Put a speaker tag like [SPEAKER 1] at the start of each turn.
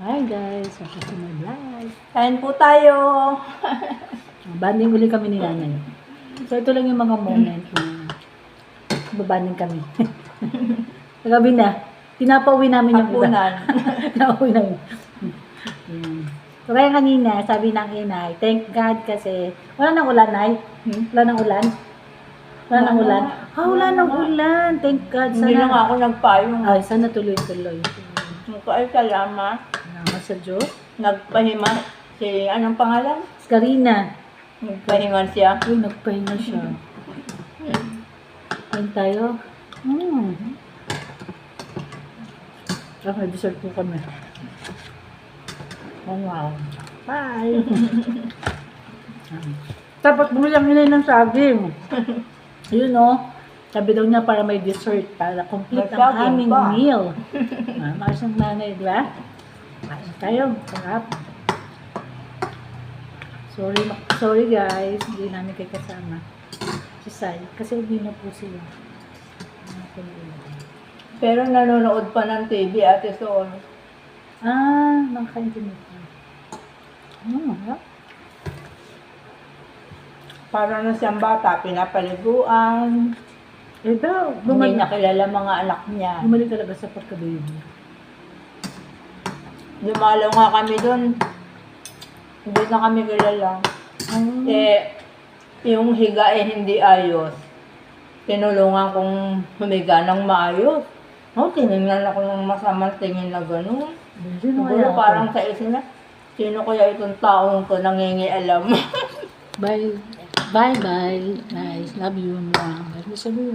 [SPEAKER 1] Hi guys, welcome to my vlog.
[SPEAKER 2] Kain po tayo.
[SPEAKER 1] Banding uli kami ni nanay. So ito lang yung mga moment na babanding kami. Kagabi na, pinapauwi namin yung iba.
[SPEAKER 2] Hapunan.
[SPEAKER 1] Pinapauwi namin. So kaya kanina, sabi ng inay, thank God kasi, wala nang ulan, nay.
[SPEAKER 2] Hmm?
[SPEAKER 1] Wala nang ulan. Wala nang ulan. Ah, wala nang ulan. Thank God.
[SPEAKER 2] Hindi na nga
[SPEAKER 1] Sana,
[SPEAKER 2] ako nagpayong.
[SPEAKER 1] ay, sana tuloy-tuloy.
[SPEAKER 2] Ay, salamat.
[SPEAKER 1] Salamat sa Diyos.
[SPEAKER 2] Nagpahinga si, anong pangalan?
[SPEAKER 1] Karina.
[SPEAKER 2] Nagpahinga siya.
[SPEAKER 1] Uy, nagpahinga siya. Kain tayo. Hmm. Ah, may dessert po kami. Oh, wow. Bye! Dapat bumili ang inay ng saging. Yun, no? Sabi daw niya para may dessert, para complete ang aming
[SPEAKER 2] pa.
[SPEAKER 1] meal. ah, Maas ang nanay, di ba? Kain tayo. Sarap. Sorry, sorry guys, hindi namin kayo kasama. Si Sai, kasi hindi na po sila.
[SPEAKER 2] Pero nanonood pa ng TV, Ate Sol.
[SPEAKER 1] Ah, nakakaintindi ko. Hmm, yeah.
[SPEAKER 2] Para na siyang bata, pinapaliguan.
[SPEAKER 1] Eh daw,
[SPEAKER 2] Hindi
[SPEAKER 1] bumalik,
[SPEAKER 2] niya kilala mga anak niya.
[SPEAKER 1] bumalik talaga sa pagka-baby.
[SPEAKER 2] Dumalaw nga kami doon. Hindi na kami kilala.
[SPEAKER 1] Ah,
[SPEAKER 2] Eh, yung higa eh hindi ayos. Tinulungan kong humiga ng maayos. Oh, tinignan ako ng masamang tingin na gano'n.
[SPEAKER 1] sino kaya
[SPEAKER 2] Siguro
[SPEAKER 1] ako?
[SPEAKER 2] parang sa isip na, sino kaya itong taong to nangingialam?
[SPEAKER 1] Bye. Bye, bye. Guys, love you. Bye, sabi